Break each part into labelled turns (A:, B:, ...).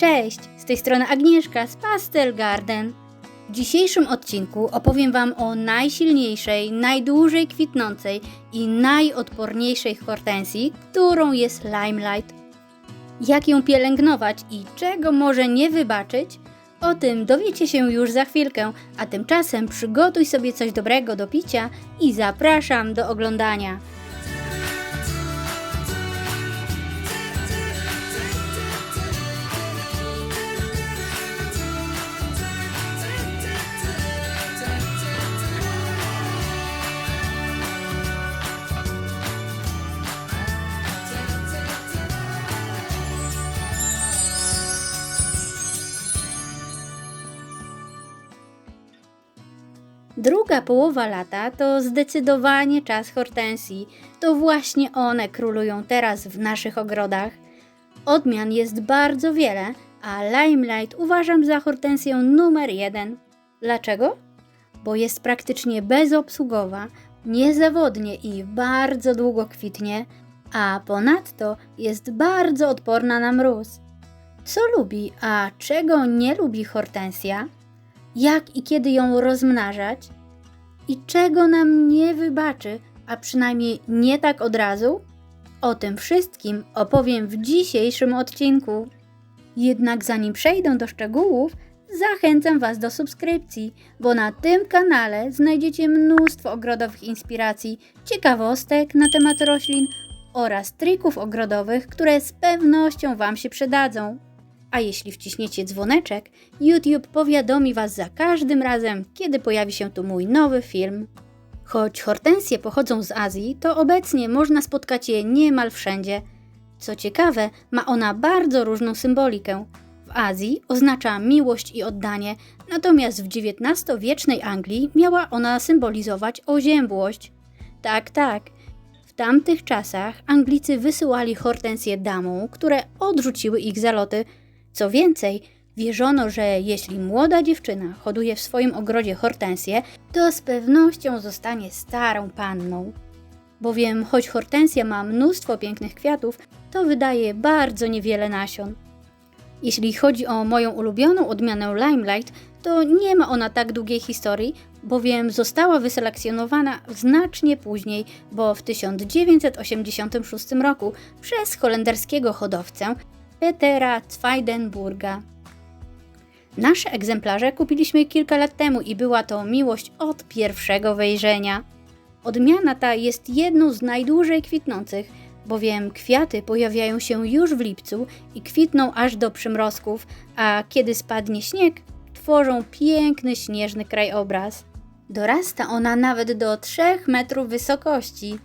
A: Cześć, z tej strony Agnieszka z Pastel Garden. W dzisiejszym odcinku opowiem Wam o najsilniejszej, najdłużej kwitnącej i najodporniejszej hortensji, którą jest Limelight. Jak ją pielęgnować i czego może nie wybaczyć? O tym dowiecie się już za chwilkę, a tymczasem przygotuj sobie coś dobrego do picia i zapraszam do oglądania. Druga połowa lata to zdecydowanie czas hortensji. To właśnie one królują teraz w naszych ogrodach. Odmian jest bardzo wiele, a Limelight uważam za hortensję numer jeden. Dlaczego? Bo jest praktycznie bezobsługowa, niezawodnie i bardzo długo kwitnie, a ponadto jest bardzo odporna na mróz. Co lubi, a czego nie lubi hortensja? jak i kiedy ją rozmnażać i czego nam nie wybaczy, a przynajmniej nie tak od razu? O tym wszystkim opowiem w dzisiejszym odcinku. Jednak zanim przejdę do szczegółów, zachęcam Was do subskrypcji, bo na tym kanale znajdziecie mnóstwo ogrodowych inspiracji, ciekawostek na temat roślin oraz trików ogrodowych, które z pewnością Wam się przydadzą. A jeśli wciśniecie dzwoneczek, YouTube powiadomi Was za każdym razem, kiedy pojawi się tu mój nowy film. Choć hortensje pochodzą z Azji, to obecnie można spotkać je niemal wszędzie. Co ciekawe, ma ona bardzo różną symbolikę. W Azji oznacza miłość i oddanie, natomiast w XIX-wiecznej Anglii miała ona symbolizować oziębłość. Tak, tak. W tamtych czasach Anglicy wysyłali hortensje damom, które odrzuciły ich zaloty, co więcej, wierzono, że jeśli młoda dziewczyna hoduje w swoim ogrodzie hortensję, to z pewnością zostanie starą panną. Bowiem choć hortensja ma mnóstwo pięknych kwiatów, to wydaje bardzo niewiele nasion. Jeśli chodzi o moją ulubioną odmianę Limelight, to nie ma ona tak długiej historii, bowiem została wyselekcjonowana znacznie później, bo w 1986 roku przez holenderskiego hodowcę Petera Zweidenburga. Nasze egzemplarze kupiliśmy kilka lat temu i była to miłość od pierwszego wejrzenia. Odmiana ta jest jedną z najdłużej kwitnących, bowiem kwiaty pojawiają się już w lipcu i kwitną aż do przymrozków, a kiedy spadnie śnieg, tworzą piękny śnieżny krajobraz. Dorasta ona nawet do 3 metrów wysokości.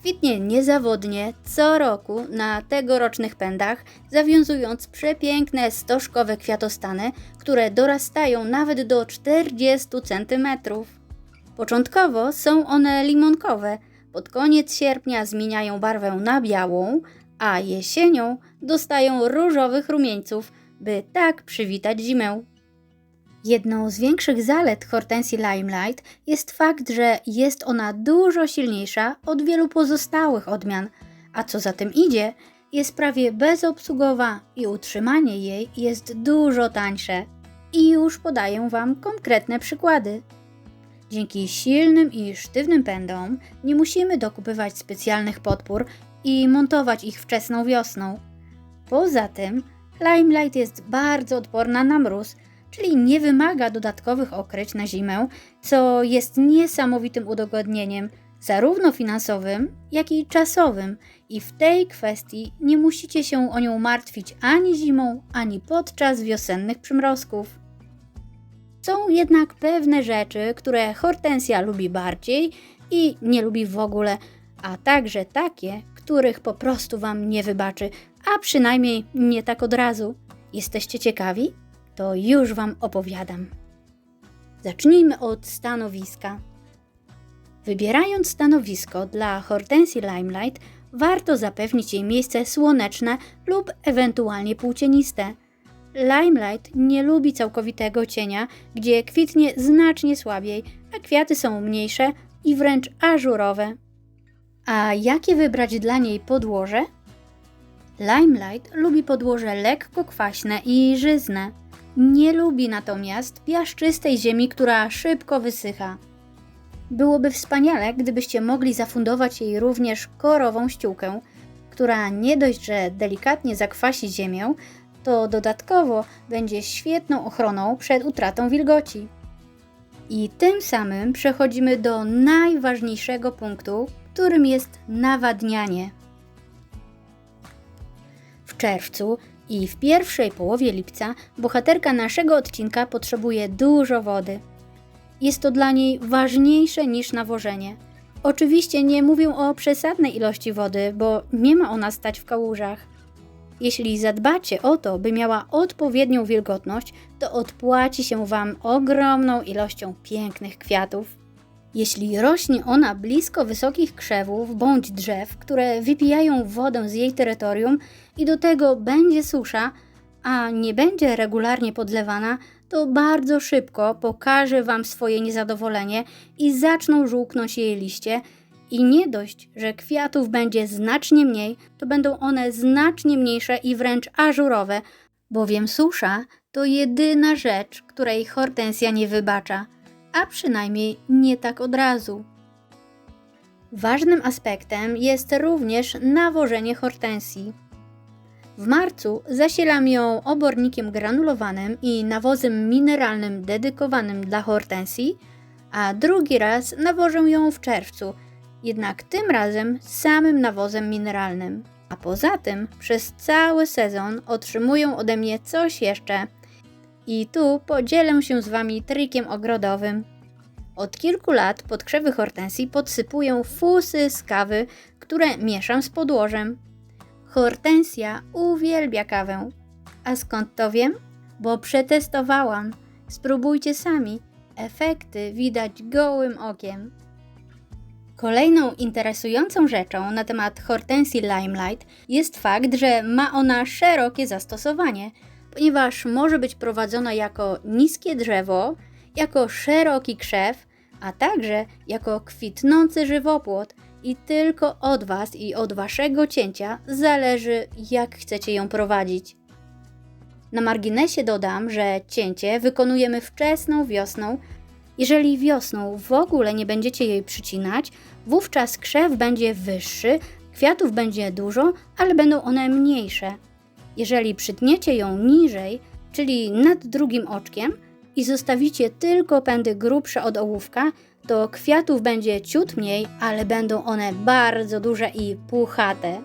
A: Kwitnie niezawodnie co roku na tegorocznych pędach, zawiązując przepiękne stożkowe kwiatostany, które dorastają nawet do 40 cm. Początkowo są one limonkowe, pod koniec sierpnia zmieniają barwę na białą, a jesienią dostają różowych rumieńców, by tak przywitać zimę. Jedną z większych zalet hortensji Limelight jest fakt, że jest ona dużo silniejsza od wielu pozostałych odmian, a co za tym idzie, jest prawie bezobsługowa i utrzymanie jej jest dużo tańsze. I już podaję Wam konkretne przykłady. Dzięki silnym i sztywnym pędom nie musimy dokupywać specjalnych podpór i montować ich wczesną wiosną. Poza tym, Limelight jest bardzo odporna na mróz, czyli nie wymaga dodatkowych okryć na zimę, co jest niesamowitym udogodnieniem, zarówno finansowym, jak i czasowym, i w tej kwestii nie musicie się o nią martwić ani zimą, ani podczas wiosennych przymrozków. Są jednak pewne rzeczy, które hortensja lubi bardziej i nie lubi w ogóle, a także takie, których po prostu Wam nie wybaczy, a przynajmniej nie tak od razu. Jesteście ciekawi? To już Wam opowiadam. Zacznijmy od stanowiska. Wybierając stanowisko dla hortensji Limelight, warto zapewnić jej miejsce słoneczne lub ewentualnie półcieniste. Limelight nie lubi całkowitego cienia, gdzie kwitnie znacznie słabiej, a kwiaty są mniejsze i wręcz ażurowe. A jakie wybrać dla niej podłoże? Limelight lubi podłoże lekko kwaśne i żyzne. Nie lubi natomiast piaszczystej ziemi, która szybko wysycha. Byłoby wspaniale, gdybyście mogli zafundować jej również korową ściółkę, która nie dość, że delikatnie zakwasi ziemię, to dodatkowo będzie świetną ochroną przed utratą wilgoci. I tym samym przechodzimy do najważniejszego punktu, którym jest nawadnianie. W czerwcu i w pierwszej połowie lipca bohaterka naszego odcinka potrzebuje dużo wody. Jest to dla niej ważniejsze niż nawożenie. Oczywiście nie mówię o przesadnej ilości wody, bo nie ma ona stać w kałużach. Jeśli zadbacie o to, by miała odpowiednią wilgotność, to odpłaci się Wam ogromną ilością pięknych kwiatów. Jeśli rośnie ona blisko wysokich krzewów bądź drzew, które wypijają wodę z jej terytorium i do tego będzie susza, a nie będzie regularnie podlewana, to bardzo szybko pokaże Wam swoje niezadowolenie i zaczną żółknąć jej liście. I nie dość, że kwiatów będzie znacznie mniej, to będą one znacznie mniejsze i wręcz ażurowe, bowiem susza to jedyna rzecz, której hortensja nie wybacza, a przynajmniej nie tak od razu. Ważnym aspektem jest również nawożenie hortensji. W marcu zasielam ją obornikiem granulowanym i nawozem mineralnym dedykowanym dla hortensji, a drugi raz nawożę ją w czerwcu, jednak tym razem samym nawozem mineralnym. A poza tym przez cały sezon otrzymują ode mnie coś jeszcze. I tu podzielę się z Wami trikiem ogrodowym. Od kilku lat pod krzewy hortensji podsypuję fusy z kawy, które mieszam z podłożem. Hortensja uwielbia kawę. A skąd to wiem? Bo przetestowałam. Spróbujcie sami. Efekty widać gołym okiem. Kolejną interesującą rzeczą na temat hortensji Limelight jest fakt, że ma ona szerokie zastosowanie, ponieważ może być prowadzona jako niskie drzewo, jako szeroki krzew, a także jako kwitnący żywopłot i tylko od Was i od Waszego cięcia zależy, jak chcecie ją prowadzić. Na marginesie dodam, że cięcie wykonujemy wczesną wiosną. Jeżeli wiosną w ogóle nie będziecie jej przycinać, wówczas krzew będzie wyższy, kwiatów będzie dużo, ale będą one mniejsze. Jeżeli przytniecie ją niżej, czyli nad drugim oczkiem, i zostawicie tylko pędy grubsze od ołówka, to kwiatów będzie ciut mniej, ale będą one bardzo duże i puchate.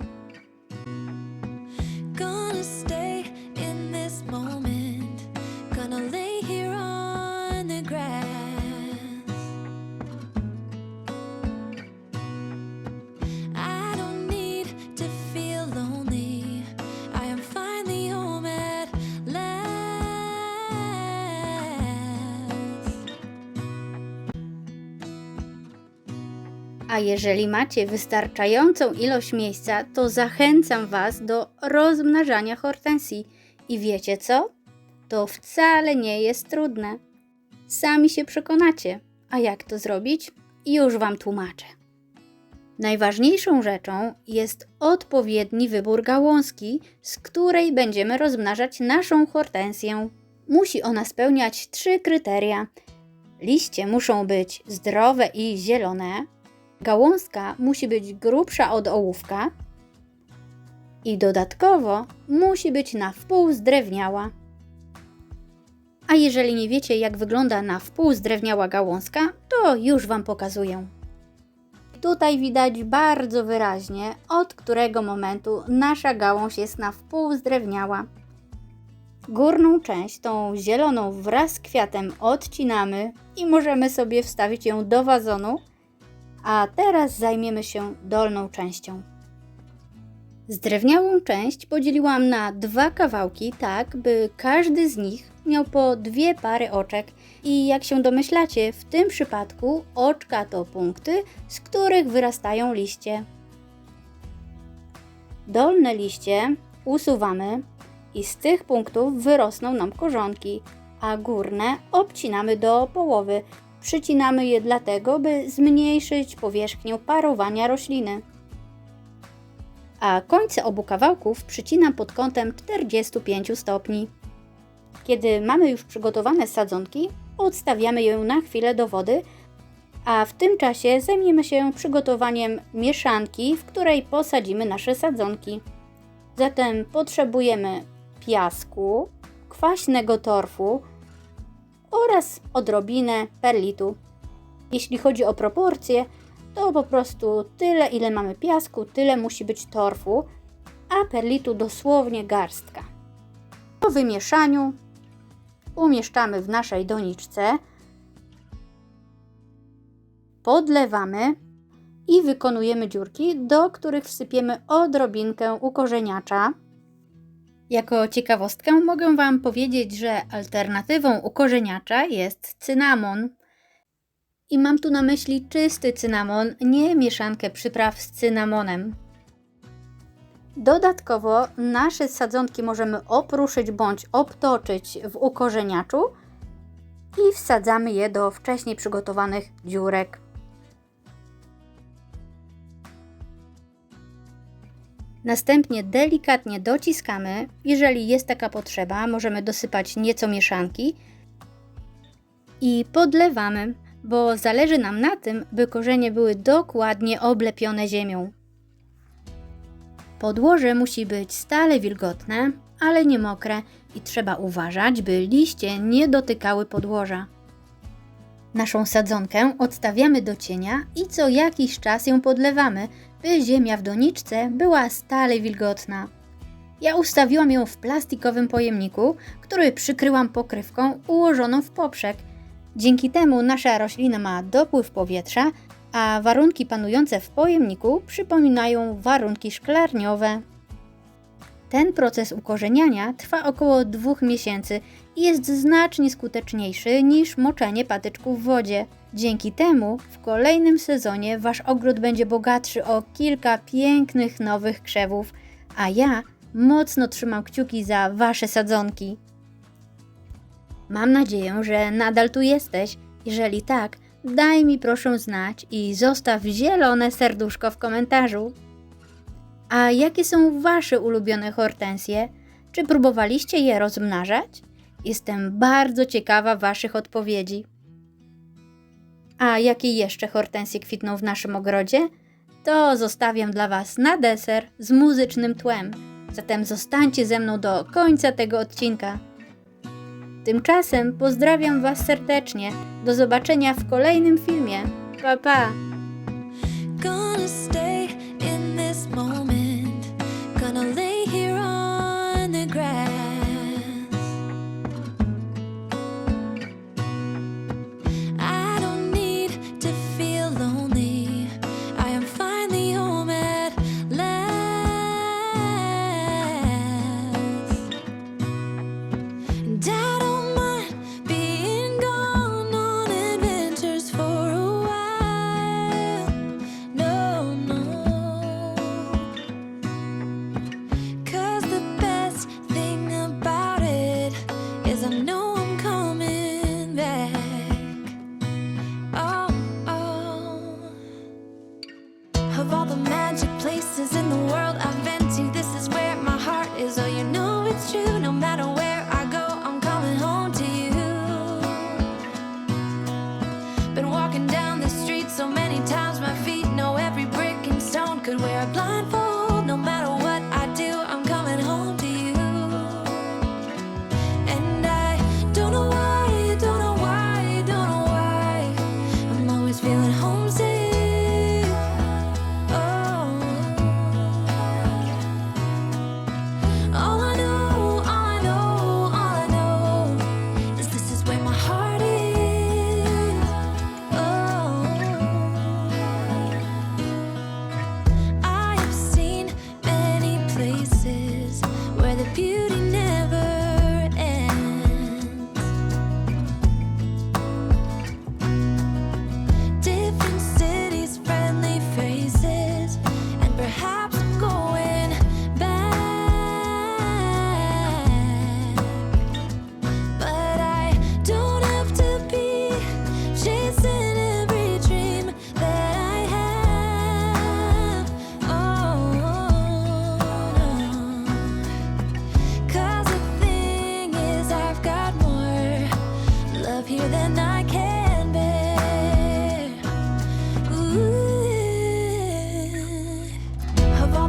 A: A jeżeli macie wystarczającą ilość miejsca, to zachęcam Was do rozmnażania hortensji. I wiecie co? To wcale nie jest trudne. Sami się przekonacie. A jak to zrobić? Już Wam tłumaczę. Najważniejszą rzeczą jest odpowiedni wybór gałązki, z której będziemy rozmnażać naszą hortensję. Musi ona spełniać trzy kryteria. Liście muszą być zdrowe i zielone, Gałązka musi być grubsza od ołówka i dodatkowo musi być na wpół zdrewniała. A jeżeli nie wiecie, jak wygląda na wpół zdrewniała gałązka, to już Wam pokazuję. Tutaj widać bardzo wyraźnie, od którego momentu nasza gałąź jest na wpół zdrewniała. Górną część, tą zieloną wraz z kwiatem odcinamy i możemy sobie wstawić ją do wazonu, a teraz zajmiemy się dolną częścią. Zdrewniałą część podzieliłam na dwa kawałki, tak by każdy z nich miał po dwie pary oczek i jak się domyślacie, w tym przypadku oczka to punkty, z których wyrastają liście. Dolne liście usuwamy i z tych punktów wyrosną nam korzonki, a górne obcinamy do połowy, Przycinamy je dlatego, by zmniejszyć powierzchnię parowania rośliny. a końce obu kawałków przycinam pod kątem 45 stopni. Kiedy mamy już przygotowane sadzonki, odstawiamy je na chwilę do wody, a w tym czasie zajmiemy się przygotowaniem mieszanki, w której posadzimy nasze sadzonki. Zatem potrzebujemy piasku, kwaśnego torfu oraz odrobinę perlitu. Jeśli chodzi o proporcje, to po prostu tyle, ile mamy piasku, tyle musi być torfu, a perlitu dosłownie garstka. Po wymieszaniu umieszczamy w naszej doniczce, podlewamy i wykonujemy dziurki, do których wsypiemy odrobinkę ukorzeniacza. Jako ciekawostkę mogę Wam powiedzieć, że alternatywą ukorzeniacza jest cynamon. I mam tu na myśli czysty cynamon, nie mieszankę przypraw z cynamonem. Dodatkowo nasze sadzonki możemy opruszyć bądź obtoczyć w ukorzeniaczu i wsadzamy je do wcześniej przygotowanych dziurek. Następnie delikatnie dociskamy. Jeżeli jest taka potrzeba, możemy dosypać nieco mieszanki i podlewamy, bo zależy nam na tym, by korzenie były dokładnie oblepione ziemią. Podłoże musi być stale wilgotne, ale nie mokre i trzeba uważać, by liście nie dotykały podłoża. Naszą sadzonkę odstawiamy do cienia i co jakiś czas ją podlewamy, by ziemia w doniczce była stale wilgotna. Ja ustawiłam ją w plastikowym pojemniku, który przykryłam pokrywką ułożoną w poprzek. Dzięki temu nasza roślina ma dopływ powietrza, a warunki panujące w pojemniku przypominają warunki szklarniowe. Ten proces ukorzeniania trwa około dwóch miesięcy i jest znacznie skuteczniejszy niż moczenie patyczków w wodzie. Dzięki temu w kolejnym sezonie wasz ogród będzie bogatszy o kilka pięknych nowych krzewów, a ja mocno trzymam kciuki za wasze sadzonki. Mam nadzieję, że nadal tu jesteś. Jeżeli tak, daj mi proszę znać i zostaw zielone serduszko w komentarzu. A jakie są Wasze ulubione hortensje? Czy próbowaliście je rozmnażać? Jestem bardzo ciekawa Waszych odpowiedzi. A jakie jeszcze hortensje kwitną w naszym ogrodzie? To zostawiam dla Was na deser z muzycznym tłem. Zatem zostańcie ze mną do końca tego odcinka. Tymczasem pozdrawiam Was serdecznie. Do zobaczenia w kolejnym filmie. Pa pa!
B: to places in the world.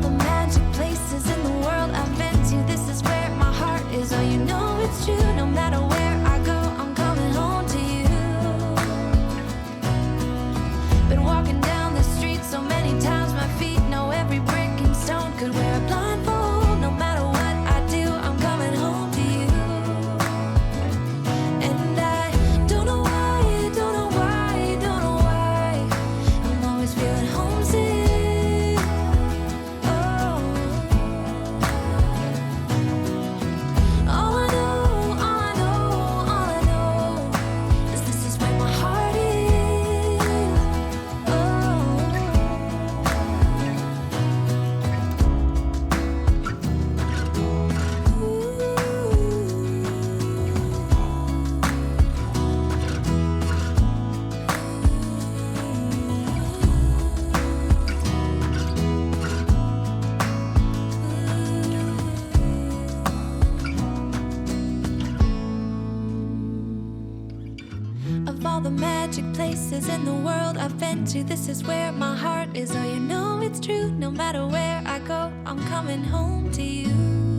B: the places in the world I've been to. This is where my heart is. Oh, you know it's true. No matter where I go, I'm coming home to you.